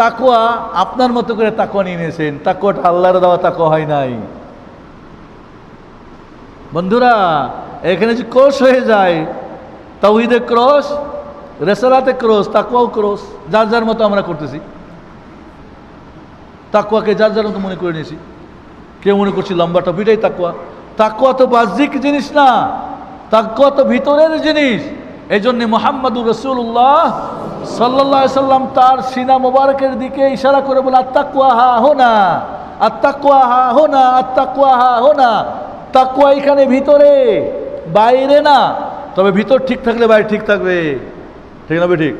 তাকুয়া আপনার মতো করে তাকুয়া নিয়ে নিয়েছেন। তাকুয়াটা আল্লাহর দেওয়া তাকুয়া হয় নাই। বন্ধুরা, এখানে যে ক্রস হয়ে যায়, তাওহিদে ক্রস, রেসালাতে ক্রস তাকুয়াও ক্রস, যার যার মতো আমরা করতেছি। তাকুয়াকে যার যার মতো মনে করে নিয়েছি। কেউ মনে করছি লম্বা টপিটাই তাকুয়া তাকুয়া তো বাহ্যিক জিনিস না। তাকুয়া তো ভিতরের জিনিস। এই জন্যে মোহাম্মদুর রসুল্লাহ সাল্লাহ সাল্লাম তার সিনা মোবারকের দিকে ইশারা করে বলে, আত্মাকুয়া হা হো না আত্মাকুয়া হা হো না আত্মাকুয়া হা হো না তাকুয়া এখানে ভিতরে, বাইরে না। তবে ভিতর ঠিক থাকলে বাইরে ঠিক থাকবে। ঠিক না ঠিক?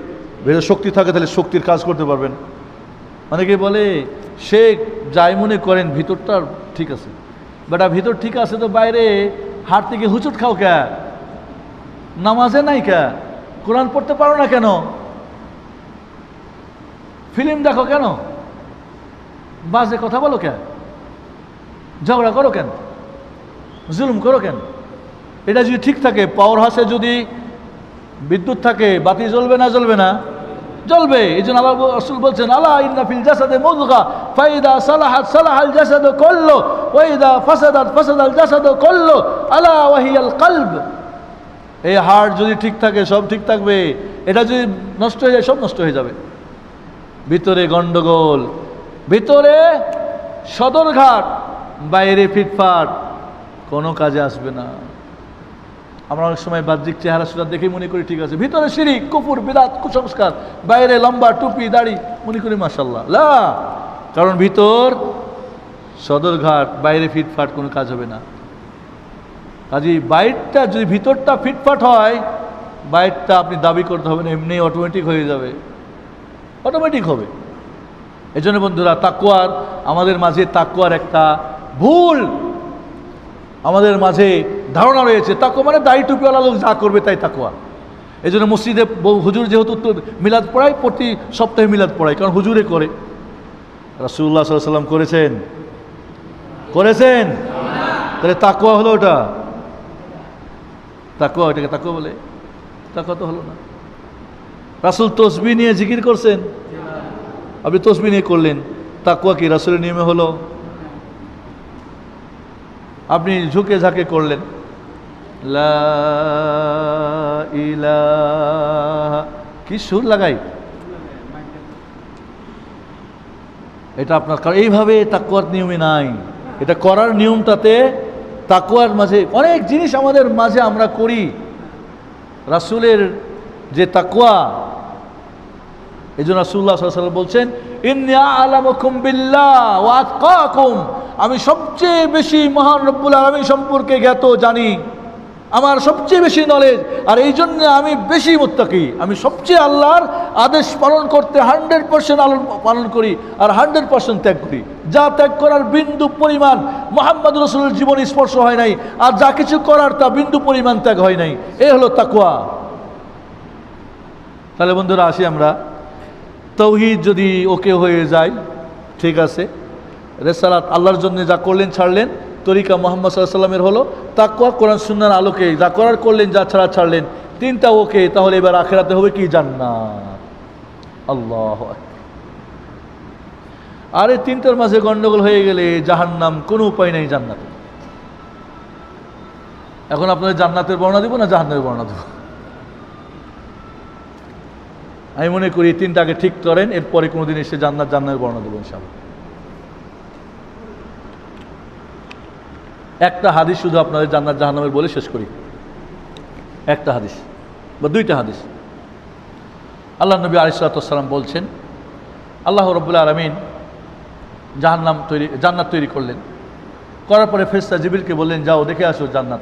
ভিতরে শক্তি থাকে তাহলে শক্তির কাজ করতে পারবেন। অনেকে বলে সে যাই মনে করেন ভিতরটা ঠিক আছে। বেটা ভিতর ঠিক আছে তো বাইরে হাট থেকে হুচুট খাও কে? নামাজে নাই কে? কোরআন পড়তে পারো না কেন? ফিল্ম দেখো কেন? বাজে কথা বলো কেন? ঝগড়া করো কেন? জুলুম করো কেন? এটা যদি ঠিক থাকে পাওয়ার হাউসে যদি বিদ্যুৎ থাকে, বাতি জ্বলবে না জ্বলবে না? জ্বলবে। এই জন্য আল্লাহ রসুল বলছেন আল্লাহ ইন্না ফিল জাসাদে মুদগা, ফাইদা সালাহাত সালাহাল জাসাদ করল ওয়াইদা ফাসাদাত ফাসাদাল জাসাদ করল আলা ওয়াহিয়াল কলব। এই হার্ট যদি ঠিক থাকে, সব ঠিক থাকবে। এটা যদি নষ্ট হয়ে যায়, সব নষ্ট হয়ে যাবে। ভিতরে গন্ডগোল, ভিতরে সদরঘাট, বাইরে ফিটফাট, কোনো কাজে আসবে না। আমরা অনেক সময় বাহ্যিক চেহারা সুরা দেখে মনে করি ঠিক আছে। ভিতরে সিঁড়ি কুপুর বিরাট কুসংস্কার, বাইরে লম্বা টুপি, দাড়ি, মনে করি মাসাল্লাহ লা! কারণ ভিতর সদরঘাট, বাইরে ফিটফাট, কোনো কাজ হবে না। কাজে বাইরটা যদি ভিতরটা ফিটফাট হয়, বাইরটা আপনি দাবি করতে হবে না, এমনি অটোমেটিক হয়ে যাবে। অটোমেটিক হবে। এই জন্য বন্ধুরা তাকুয়ার আমাদের মাঝে তাকুয়ার একটা ভুল। আমাদের মাঝে ধারণা রয়েছে তাকুয়া মানে দাড়ি টুপিওয়ালা লোক যা করবে তাই তাকুয়া এই জন্য মসজিদে হুজুর যেহেতু মিলাদ পড়ায়, প্রতি সপ্তাহে মিলাদ পড়ায়, কারণ হুজুরে করে। রাসুল্লাহ সাল্লাম করেছেন? করেছেন? তাহলে তাকুয়া হলো ওটা। তাকুয়া ওটাকে তাকুয়া বলে? তাকুয়া তো হলো না। রাসুল তসবি নিয়ে জিকির করছেন? আপনি তসবি নিয়ে করলেন। তাকুয়া কি রাসুলের নিয়মে হলো? আপনি ঝুঁকে ঝাঁকে করলেন। কি সুর লাগাই? এটা আপনার এইভাবে তাকুয়ার নিয়মে নাই। এটা করার নিয়মটাতে তাকুয়ার মাঝে অনেক জিনিস আমাদের মাঝে আমরা করি। রাসুলের যে তাকুয়া এই জন্য রাসুল্লাহ সাল্লাম বলছেন আমি সবচেয়ে বেশি মহান রব্বুল আলমী সম্পর্কে জ্ঞাত, জানি। আমার সবচেয়ে বেশি নলেজ আর এই জন্য আমি বেশি মোত্তাকি। আমি সবচেয়ে আল্লাহর আদেশ পালন করতে হান্ড্রেড পার্সেন্ট পালন করি আর হান্ড্রেড পার্সেন্ট ত্যাগ করি। যা ত্যাগ করার বিন্দু পরিমাণ মোহাম্মদ রসুলের জীবন স্পর্শ হয় নাই। আর যা কিছু করার তা বিন্দু পরিমাণ ত্যাগ হয় নাই। এ হলো তাকুয়া তাহলে বন্ধুরা আসি আমরা। তৌহিদ যদি ওকে হয়ে যায়, ঠিক আছে। রেসালাত আল্লাহর জন্য যা করলেন, ছাড়লেন। তরিকা মোহাম্মদ সাল্লামের হলো তাকুয়া কোরআন সুন্নার আলোকে যা করার করলেন, যা ছাড়া ছাড়লেন, তিনটা ওকে, তাহলে এবার আখেরাতে হবে কি? জান্নাত। আল্লাহ আর তিনটার মাঝে গন্ডগোল হয়ে গেলে জাহান্নাম কোনো উপায় নেই জান্নাতে। এখন আপনাদের জান্নাতের বর্ণনা দিব না জাহান্নামের বর্ণনা দেব? আমি মনে করি এই তিনটাকে ঠিক করেন, এরপরে কোনোদিন এসে জান্নাত জান্নাতের বর্ণনা দেবো ইনশাআল্লাহ। একটা হাদিস শুধু আপনাদের জান্নাত জাহান্নামের বলে শেষ করি। একটা হাদিস বা দুইটা হাদিস। আল্লাহ নবী আলিসালাম বলছেন, আল্লাহ রবুল্লা আলমিন জাহান্নাম তৈরি, জান্নাত তৈরি করলেন। করার পরে ফেস্তা জিবিলকে বললেন, যাও, দেখে আসো জান্নাত।